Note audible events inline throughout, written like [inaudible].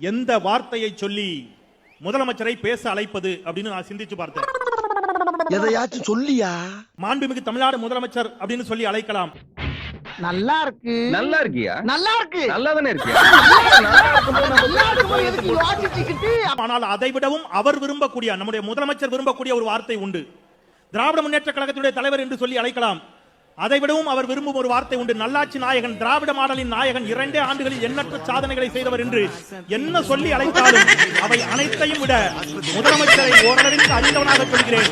எந்த வார்த்தையை சொல்லி முதலமைச்சரை பேச அழைப்பது அப்படின்னு நான் சிந்திச்சு பார்த்தேன். எதையாச்சும் சொல்லியா? மாண்புமிகு தமிழ்நாடு முதலமைச்சர் அப்படின்னு சொல்லி அழைக்கலாம். நல்லா இருக்கு. நல்லா இருக்கியா? நல்லா இருக்கு. நல்லா தானே இருக்கியா [laughs] ஆனால் அதை விடவும் அவர் விரும்பக்கூடிய நம்முடைய முதலமைச்சர் விரும்பக்கூடிய ஒரு வார்த்தை உண்டு. திராவிட முன்னேற்ற கழகத்துடைய தலைவர் என்று சொல்லி அழைக்கலாம். அதை விடவும் அவர் விரும்பும் ஒரு வார்த்தை உண்டு. நல்லாட்சி நாயகன் திராவிட மாடலின் நாயகன் இரண்டே ஆண்டுகளில் எண்ணற்ற சாதனைகளை செய்தவர் என்று என்ன சொல்லி அழைத்தாலும் அவை அனைத்தையும் விட முதலமைச்சரை ஓரளவிற்கு அறிந்தவனாக சொல்கிறேன்.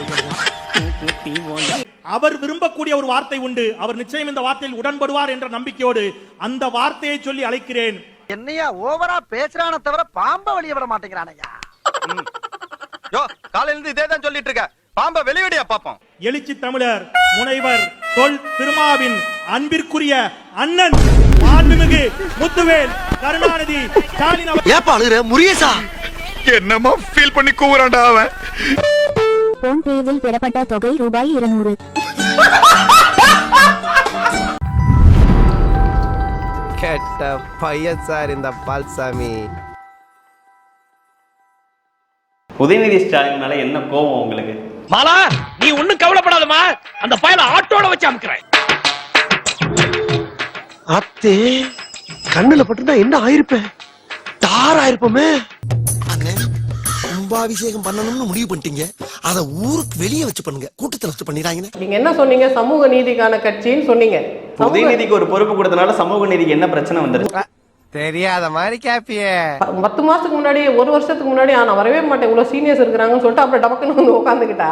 அவர் விரும்பக்கூடிய ஒரு வார்த்தை உண்டு. அவர் நிச்சயம் இந்த வார்த்தையில் உடன்படுவார் என்ற நம்பிக்கையோடு அந்த வார்த்தையை சொல்லி அழைக்கிறேன். என்னையா ஓவரா பேசுறான தவிர பாம்ப வெளிய விட மாட்டேங்கிறானையா? யோ காலையில இருந்து இதே தான் சொல்லிட்டு இருக்க. பாம்ப வெளியடியா பாப்போம். எழுச்சி தமிழர் முனைவர் தொல் திருமாவின் அன்பிற்குரிய அண்ணன் மாண்புமிகு முத்துவேல் கருணாநிதி ஸ்டாலின் ஏப்பா அழுகுற? முரியசா என்னமா ஃபீல் பண்ணி கூவுறான்டா அவன். போன்பேவில் பெறப்பட்ட தொகை ரூபாய் இருநூறு. கெட்ட பையன் சார் இந்த பால்சாமி. உதயநிதி ஸ்டாலின் மேல என்ன கோவம் உங்களுக்கு? மாலா நீ ஒண்ணும் கவலைப்படாதமா அந்த பயல ஆட்டோட வச்சு அமுக்குறேன். அத்தே கண்ணுல பட்டுனா என்ன ஆயிருப்பேன் தார் ஆயிருப்போமே அண்ணே கும்பாபிஷேகம் பண்ணணும்னு முடிவு பண்ணிட்டீங்க. அத ஊருக்கு வெளியே வச்சு பண்ணுங்க. கூட்டத்துல வச்சு பண்ணிடுறாங்கன்னு நீங்க என்ன சொன்னீங்க? சமூக நீதிக்கான கட்சின்னு சொன்னீங்க. சமூக- உதயநிதிக்கு ஒரு பொறுப்பு கொடுத்தனால சமூக நீதிக்கு என்ன பிரச்சனை வந்துருச்சு? தெரியாத மாதிரி கேப்பிய. பத்து மாசத்துக்கு முன்னாடி ஒரு வருஷத்துக்கு முன்னாடி நான் வரவே மாட்டேன். இவ்வளவு சீனியர்ஸ் இருக்கிறாங்கன்னு சொல்லிட்டு அப்புறம் டபக்குன்னு வந்து உட்காந்துக்கிட்டா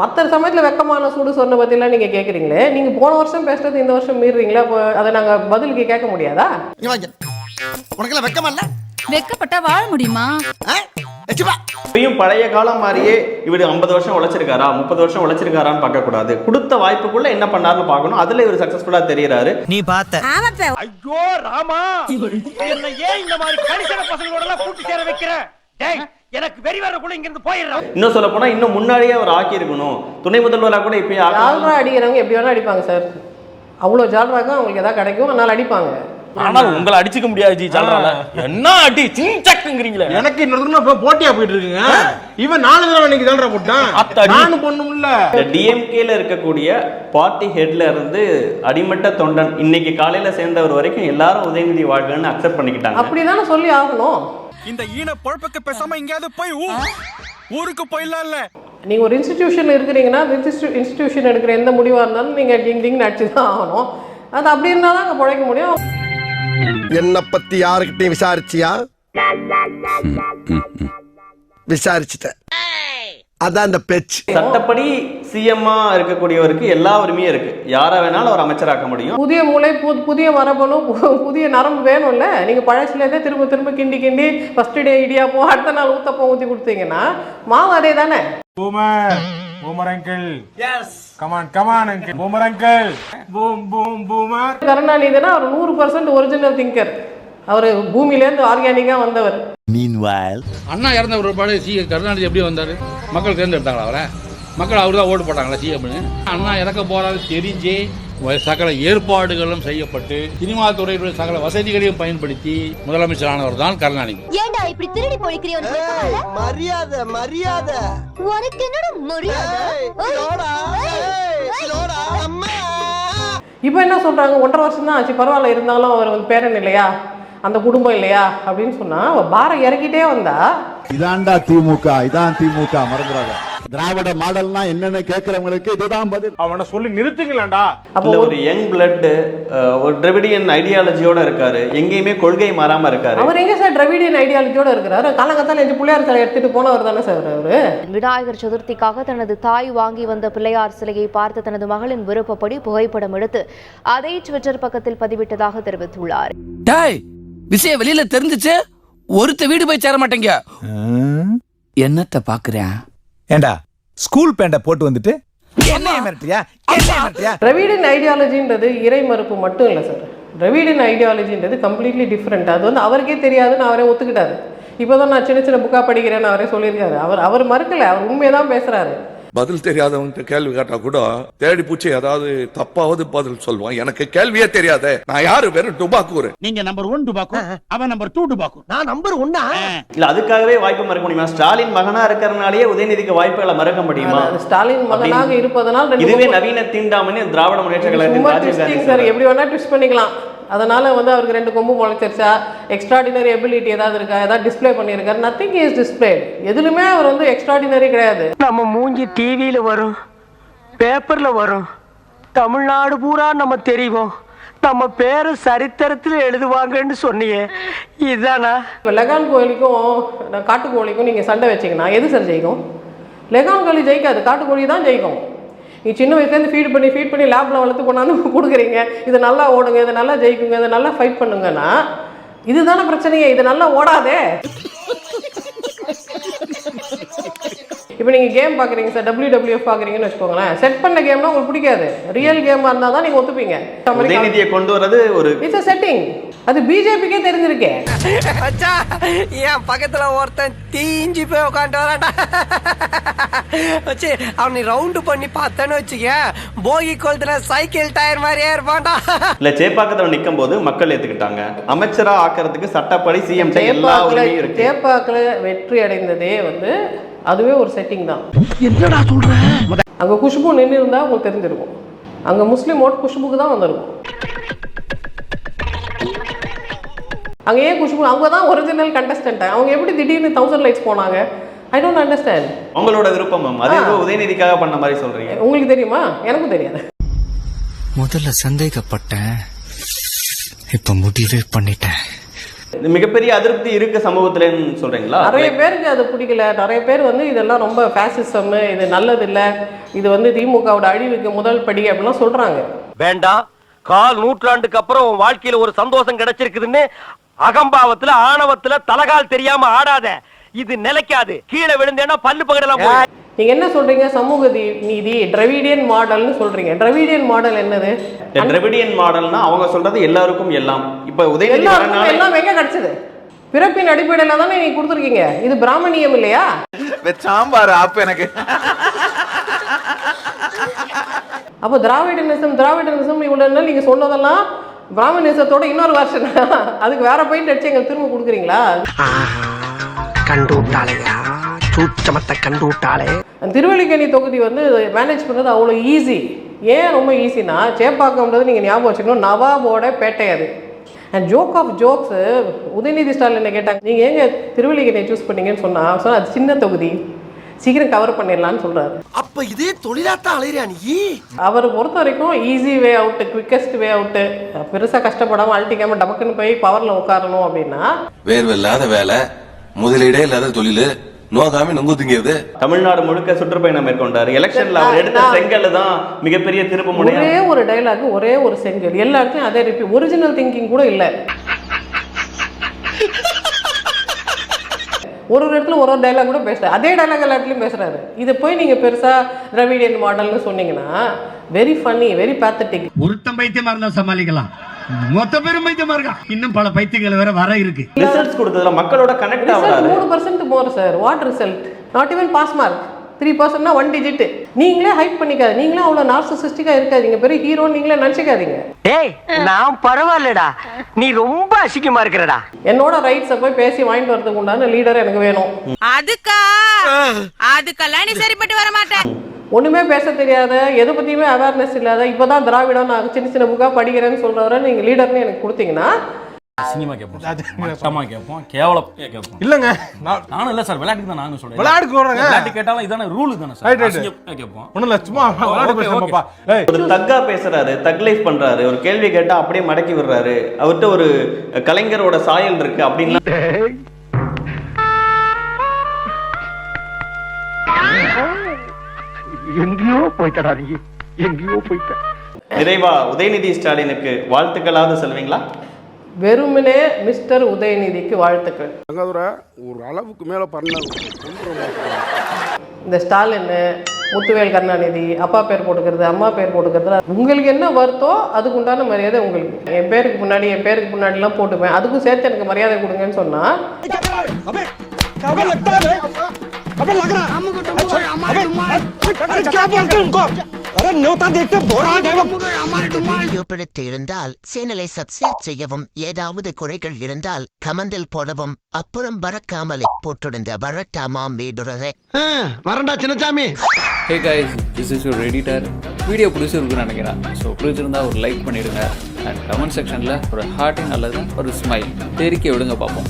மற்ற சமயத்துல வெக்கமான சூடு சொன்ன பத்திலாம் நீங்க கேக்குறீங்களே? நீங்க போன வருஷம் பேசுறது இந்த வருஷம் மீறுறீங்களா அப்போ அதை நாங்க பதிலுக்கு கேட்க முடியாதா? இங்க வாங்க. உனக்கெல்லாம் வெக்கமா இல்ல? வெக்கப்பட்டா வாழ முடியுமா? இப்பயும் பழைய காலம் மாதிரியே இவர் 50 வருஷம் உழைச்சிருக்காரா முப்பது வருஷம் உழைச்சிருக்காரான்னு பார்க்க கூடாது கொடுத்த வாய்ப்புக்குள்ள என்ன பண்ணாருன்னு பார்க்கணும். அதுல இவர் சக்சஸ்ஃபுல்லா தெரியறாரு. நீ பார்த்த. ஐயோ ராமா. என்ன ஏன் இந்த மாதிரி கரிசன பசங்களோட எல்லாம் கூட்டி சேர வைக்கிற? டேய் எனக்கு வெறி வரக்குள்ள இங்க இருந்து போயிடுறேன் இன்னும் சொல்ல போனா இன்னும் முன்னாடியே அவர் ஆக்கி இருக்கணும் துணை முதல்வரா கூட இப்பயும் ஆக்கணும். ஜால்ரா அடிக்கிறவங்க எப்படி வேணா அடிப்பாங்க சார். அவ்வளோ ஜால்ராக்கும் அவங்களுக்கு எதாவது கிடைக்கும் அதனால அடிப்பாங்க. ஆனா உங்களை அடிச்சுக்க முடியாது ஜி சொல்றாங்க என்ன அடி சிங்சக்குங்கிறீங்களே எனக்கு இன்னொரு போட்டியா போயிட்டு இருக்குங்க இவன் நாலு தடவை இன்னைக்கு தான்டா போட்டான். நானும் பொண்ணும்ல இந்த டிஎம்கேல இருக்கக்கூடிய பார்ட்டி ஹெட்ல இருந்து அடிமட்ட தொண்டன் இன்னைக்கு காலையில சேர்ந்தவர் வரைக்கும் எல்லாரும் உதயநிதி வாழ்கன்னு அக்செப்ட் பண்ணிக்கிட்டாங்க. அப்படிதானே சொல்லி ஆகணும். இந்த ஈன பொழப்புக்கு பேசாம எங்கேயாவது போய் ஊருக்கு போயிடலாம்ல நீங்க ஒரு இன்ஸ்டிடியூஷன் இருக்கிறீங்கன்னா இன்ஸ்டிடியூஷன் எடுக்கிற எந்த முடிவா இருந்தாலும் நீங்க டிங் டிங் அடிச்சு தான் ஆகணும். அது அப்படி இருந்தா தான் அங்க பிழைக்க முடியும். என்ன பத்தி யாருக்கிட்டையும் விசாரிச்சியா? விசாரிச்சுட்டேன். அதான் இந்த பேச்சு. சட்டப்படி சிஎம்மா இருக்கக்கூடியவருக்கு எல்லா உரிமையும் இருக்கு. யாரை வேணாலும் அவர் அமைச்சராக்க முடியும். புதிய மூளை புதிய மரபணு பு- புதிய நரம்பு வேணும்ல? நீங்க பழசுலேருந்தே திரும்ப திரும்ப கிண்டி கிண்டி ஃபர்ஸ்ட் டே இடியாப்பம் அடுத்த நாள் ஊத்தப்பம் ஊத்தி கொடுத்தீங்கன்னா மாவு அதே தானே boomer uncle yes come on come on uncle boomer uncle boom boom boomer கருணாநிதினா அவர் நூறு பர்சன்ட் ஒரிஜினல் திங்கர் அவர் பூமியிலேருந்து ஆர்கானிக்காக வந்தவர். அண்ணா இறந்த ஒரு பாடு சி கருணாநிதி எப்படி வந்தாரு? மக்கள் தேர்ந்தெடுத்தாங்களா அவரை? மக்கள் அவர் தான் ஓட்டு போட்டாங்களா சிஎம்னு அண்ணா இறக்க போறாரு தெரிஞ்சு. சகல ஏற்பாடுகளும் செய்யப்பட்டு சினிமா துறையுடைய சகல வசதிகளையும் பயன்படுத்தி முதலமைச்சரானவர் தான் கருணாநிதி. ஏண்டா இப்படி திருடி பொழிக்கிறிய மரியாதை மரியாதை. உனக்கு என்னோட மரியாதை? இப்போ என்ன சொல்றாங்க? ஒன்றரை வருஷம் தான் ஆச்சு. பரவாயில்ல இருந்தாலும் அவர் வந்து பேரன் இல்லையா? அந்த குடும்பம் இல்லையா? அப்படின்னு சொன்னா அவ பாரம் இறக்கிட்டே வந்தா. இதான்டா திமுக இதான் திமுக மறந்துடாத. திராவிட மாடல்னா என்னன்னு கேக்குறவங்களுக்கு இதுதான் பதில். அவனை சொல்லி நிறுத்துங்களேன்டா. அப்போ ஒரு யங் பிளட் ஒரு திராவிடியன் ஐடியாலஜியோட இருக்காரு. எங்கேயுமே கொள்கை மாறாம இருக்காரு. அவர் எங்க சார் திராவிடியன் ஐடியாலஜியோட இருக்கிறாரு காலங்கத்தால எந்த பிள்ளையார் சிலை எடுத்துட்டு போனவர் தானே சார் அவரு? விநாயகர் சதுர்த்திக்காக தனது தாய் வாங்கி வந்த பிள்ளையார் சிலையை பார்த்து தனது மகளின் விருப்பப்படி புகைப்படம் எடுத்து அதை ட்விட்டர் பக்கத்தில் பதிவிட்டதாக தெரிவித்துள்ளார். டேய் விஷயம் வெளியில தெரிஞ்சுச்சு. ஒருத்த வீடு போய் சேர மாட்டேங்க. என்னத்த பாக்குறேன்? ஏண்டா? ஸ்கூல் பேண்ட போட்டு வந்துட்டு என்னைய மிரட்டியா என்னைய மிரட்டியா திராவிடன் ஐடியாலஜின்றது இறை மறுப்பு மட்டும் இல்லை சார் திராவிடன் ஐடியாலஜின்றது கம்ப்ளீட்லி டிஃப்ரெண்ட் அது வந்து அவருக்கே தெரியாதுன்னு அவரே ஒத்துக்கிட்டாரு. இப்போதான் நான் சின்ன சின்ன புக்கா படிக்கிறேன்னு அவரே சொல்லியிருக்காரு. அவர் அவர் மறுக்கல. அவர் உண்மையை தான் பேசுறாரு. பதில் தெரியாதவங்க கேள்வி கேட்டா கூட தேடி பூச்சி ஏதாவது தப்பாவது பதில் சொல்லுவான். எனக்கு கேள்வியே தெரியாதே. நான் யாரு? வெறும் டுபாக்கூர். நீங்க நம்பர் ஒன் டுபாக்கு அவன் நம்பர் டூ டுபாக்கு நான் நம்பர் ஒன்னா? இல்ல அதுக்காகவே வாய்ப்பு மறக்க முடியுமா? ஸ்டாலின் மகனா இருக்கிறனாலேயே உதயநிதிக்கு வாய்ப்புகளை மறக்க முடியுமா? ஸ்டாலின் மகனாக இருப்பதனால் இதுவே நவீன தீண்டாமணி திராவிட முன்னேற்ற கழகத்தின் எப்படி வேணா ட்விஸ்ட் பண்ணிக்கலாம். அதனால வந்து அவருக்கு ரெண்டு கொம்பு முளைச்சிருச்சா? எக்ஸ்ட்ராடினரி எபிலிட்டி ஏதாவது இருக்கா? ஏதாவது டிஸ்ப்ளே பண்ணியிருக்காரு. நத்திங் இஸ் டிஸ்பிளே எதுலுமே அவர் வந்து எக்ஸ்ட்ராடினரி கிடையாது. நம்ம மூஞ்சி டிவியில வரும் பேப்பர்ல வரும். தமிழ்நாடு பூரா நம்ம தெரிவோம். நம்ம பேரு சரித்திரத்தில் எழுதுவாங்கன்னு சொன்னியே. இதானா? இப்போ லெகான் கோழிக்கும் காட்டுக்கோழிக்கும் நீங்கள் சண்டை வச்சீங்கன்னா எது சார் ஜெயிக்கும்? லெகான் கோழி ஜெயிக்காது காட்டுக்கோழி தான் ஜெயிக்கும். நீ சின்ன வயசுலேருந்து ஃபீட் பண்ணி ஃபீட் பண்ணி லேபில் வளர்த்து கொண்டாந்து கொடுக்குறீங்க. இது நல்லா ஓடுங்க இது நல்லா ஜெயிக்குங்க இது நல்லா ஃபைட் பண்ணுங்கன்னா இதுதானே பிரச்சனையே இது நல்லா ஓடாதே. இப்போ நீங்கள் கேம் பார்க்குறீங்க சார் WWF பார்க்குறீங்கன்னு வச்சுக்கோங்களேன். செட் பண்ண கேம்னா உங்களுக்கு பிடிக்காது. ரியல் கேமாக இருந்தால் தான் நீங்கள் ஒத்துப்பீங்க. உதயநிதியை கொண்டு வர்றது ஒரு இட்ஸ் அ செட்டிங் அது பிஜேபிக்கே தெரிஞ்சிருக்கே. அச்சா என் பக்கத்துல ஒருத்தன் தீஞ்சு போய் உட்காந்து வரான்டா. வச்சு அவனை ரவுண்டு பண்ணி பார்த்தேன்னு வச்சுக்க போகி கொளுத்துல சைக்கிள் டயர் மாதிரியே இருப்பான்டா. இல்ல சேப்பாக்கத்துல நிக்கும் போது மக்கள் ஏத்துக்கிட்டாங்க. அமைச்சரா ஆக்குறதுக்கு சட்டப்படி சிஎம் எல்லா தேப்பாக்குல வெற்றி அடைந்ததே வந்து அதுவே ஒரு செட்டிங் தான். என்னடா சொல்ற? அங்க குஷ்பு நின்று இருந்தா உங்களுக்கு தெரிஞ்சிருக்கும். அங்க முஸ்லீம் ஓட் குஷ்புக்கு தான் வந்திருக்கும். அங்க ஏன் குஷ்பு? அவங்க தான் ஒரிஜினல் கண்டஸ்டன்ட் அவங்க எப்படி திடீர்னு தௌசண்ட் லைட்ஸ் போனாங்க? ஐ டோன்ட் அண்டர்ஸ்டாண்ட் உங்களோட விருப்பம் மேம் அதே உதயநிதிக்காக பண்ண மாதிரி சொல்றீங்க. உங்களுக்கு தெரியுமா? எனக்கும் தெரியாது. முதல்ல சந்தேகப்பட்டேன். இப்ப முடிவே பண்ணிட்டேன். மிகப்பெரிய அதிருப்தி இருக்கு சமூகத்துலன்னு சொல்றீங்களா? நிறைய பேருக்கு அது பிடிக்கல. நிறைய பேர் வந்து இதெல்லாம் ரொம்ப ஃபேசிசம் இது நல்லது இல்ல இது வந்து திமுகவோட அழிவுக்கு முதல் படி அப்படிலாம் சொல்றாங்க. வேண்டாம். கால் நூற்றாண்டுக்கு அப்புறம் உன் வாழ்க்கையில ஒரு சந்தோஷம் கிடைச்சிருக்குதுன்னு அகம்பாவத்துல ஆணவத்துல தலகால் தெரியாம ஆடாத. இது நிலைக்காது. கீழே விழுந்தேன்னா பல்லு பகடலாம் நீங்க என்ன சொல்றீங்க? சமூக நீதி டிரவிடியன் மாடல்னு சொல்றீங்க. டிரவிடியன் மாடல் என்னது? திராவிடியன் மாடல்னா அவங்க சொல்றது எல்லாருக்கும் எல்லாம். இப்ப உதயநிதி எல்லாம் எங்க கிடைச்சது? பிறப்பின் அடிப்படையில தானே நீங்க கொடுத்துருக்கீங்க. இது பிராமணியம் இல்லையா? சாம்பார் ஆப்பு எனக்கு. அப்போ திராவிடனிசம் திராவிடனிசம் இவ்வளவு நாள் நீங்க சொன்னதெல்லாம் பிராமணிசத்தோட இன்னொரு வருஷன் அதுக்கு வேற பெயிண்ட் அடிச்சு எங்களுக்கு திரும்ப கொடுக்குறீங்களா? கண்டு விட்டாளையா சூச்சமத்தை கண்டு விட்டாளே திருவல்லிக்கேணி தொகுதி வந்து மேனேஜ் பண்ணுறது அவ்வளோ ஈஸி ஏன் ரொம்ப ஈஸினா சேப்பாக்கம்ன்றது நீங்கள் ஞாபகம் வச்சுக்கணும் நவாபோட பேட்டை அது. And joke of jokes Udhayanidhi Stalin என்ன கேட்டாங்க நீங்கள் ஏங்க திருவல்லிக்கேணியை சூஸ் பண்ணீங்கன்னு சொன்னால் சொன்னால் அது சின்ன தொகுதி. சீக்கிரம் கவர் பண்ணிடலான்னு சொல்கிறாரு அப்ப இதே தொழிலாத்தான் அலையிறியா நீ? அவரை பொறுத்த வரைக்கும் easy way out quickest way out பெருசாக கஷ்டப்படாமல் அழட்டிக்காமல் டபக்குன்னு போய் பவரில் உட்காரணும் அப்படின்னா வேர்வை இல்லாத வேலை முதலீடே இல்லாத தொழிலு நோகாமி நொங்கு திங்கிறது தமிழ்நாடு முழுக்க சுற்றுப்பயணம் மேற்கொண்டாரு. எலெக்ஷன்ல அவர் எடுத்த செங்கல் தான் மிகப்பெரிய திருப்பு முனையா? ஒரே ஒரு டைலாக் ஒரே ஒரு செங்கல். எல்லா இடத்துலையும் அதே ரிப்பி ஒரிஜினல் திங்கிங் கூட இல்லை. ஒரு ஒரு இடத்துல ஒரு ஒரு டைலாக் கூட பேசுறாரு. அதே டைலாக் எல்லா இடத்துலையும் பேசுறாரு. இதை போய் நீங்க பெருசா திராவிடியன் மாடல்னு சொன்னீங்கன்னா வெரி ஃபன்னி வெரி பேத்தட்டிக் ஒருத்தன் பைத்தியமா இருந்தா சமாளிக்கலாம். மொத்த பேரும் பைத்தியமா இருக்கான் இன்னும் பல பைத்தியங்கள் வேற வர இருக்கு. ரிசல்ட்ஸ் கொடுத்ததுல மக்களோட கனெக்ட் மூணு பர்சன்ட் போற sir what result not even pass mark three பர்சன்ட்னா one digit நீங்களே ஹைட் பண்ணிக்காது. நீங்களே அவ்வளோ நார்சிசிஸ்டிக்கா இருக்காதீங்க. பெரிய ஹீரோ நீங்களே நினச்சிக்காதீங்க. டேய் நான் பரவாயில்லடா. நீ ரொம்ப அசிங்கமா இருக்கிறடா. என்னோட ரைட்ஸை போய் பேசி வாங்கிட்டு வரதுக்கு உண்டான லீடர் எனக்கு வேணும். அதுக்கா? அதுக்கெல்லாம் நீ சரிப்பட்டு வர மாட்டேன் ஒண்ணுமே பேச தெரியாத எதை பத்தியுமே அவேர்னஸ் இல்லாத இப்பதான் திராவிடம் நான் சின்ன சின்ன புக்கா படிக்கிறேன்னு சொல்றவரை நீங்க லீடர்னு எனக்கு கொடுத்தீங்கன்னா அசிங்கமா கேட்போம் கேட்போம் கேவலம் கேட்போம் இல்லங்க நான் நானும் இல்ல சார் விளையாட்டுக்கு தான் நானும் சொல்றேன். விளையாட்டுக்கு வர்றேங்க. விளையாட்டு கேட்டாலும் இதான ரூல் தானே சார். கேட்போம். ஒண்ணும் இல்ல சும்மா விளையாட்டு ஒரு தக்கா பேசுறாரு தக் லைஃப் பண்றாரு ஒரு கேள்வி கேட்டா அப்படியே மடக்கி விடுறாரு. அவர்கிட்ட ஒரு கலைஞரோட சாயல் இருக்கு அப்படின்னா எங்கேயோ போயிட்டடா நீ எங்கேயோ போயிட்ட நிறைவா உதயநிதி ஸ்டாலினுக்கு வாழ்த்துக்களாவது சொல்வீங்களா வெறுமனே மிஸ்டர் உதயநிதிக்கு வாழ்த்துக்கள் ஒரு அளவுக்கு மேல பண்ண இந்த ஸ்டாலின் முத்துவேல் கருணாநிதி அப்பா பேர் போட்டுக்கிறது அம்மா பேர் போட்டுக்கிறது உங்களுக்கு என்ன வருத்தோ அதுக்கு உண்டான மரியாதை உங்களுக்கு என் பேருக்கு முன்னாடி என் பேருக்கு முன்னாடிலாம் போட்டுப்பேன் அதுக்கும் சேர்த்து எனக்கு மரியாதை கொடுங்கன்னு சொன்னா अबे लग रहा अबे अरे क्या बोलते हो उनको अरे न्योता देखते बोरा है वो வீடியோ பிடித்து இருந்தால் சேனலை சப்ஸ்கிரைப் செய்யவும் ஏதாவது குறைகள் இருந்தால் கமெண்டில் போடவும் அப்புறம் பறக்காமலே போட்டிருந்த வரட்டாமாம் வீடுறதை வரண்டா Chinnasamy hey guys this is your editor video பிடிச்சிருக்குன்னு நினைக்கிறேன் ஸோ பிடிச்சிருந்தா ஒரு லைக் பண்ணிடுங்க அண்ட் கமெண்ட் செக்ஷனில் ஒரு ஹார்ட்டிங் அல்லது ஒரு ஸ்மைல் தெரிக்க விடுங்க பார்ப்போம்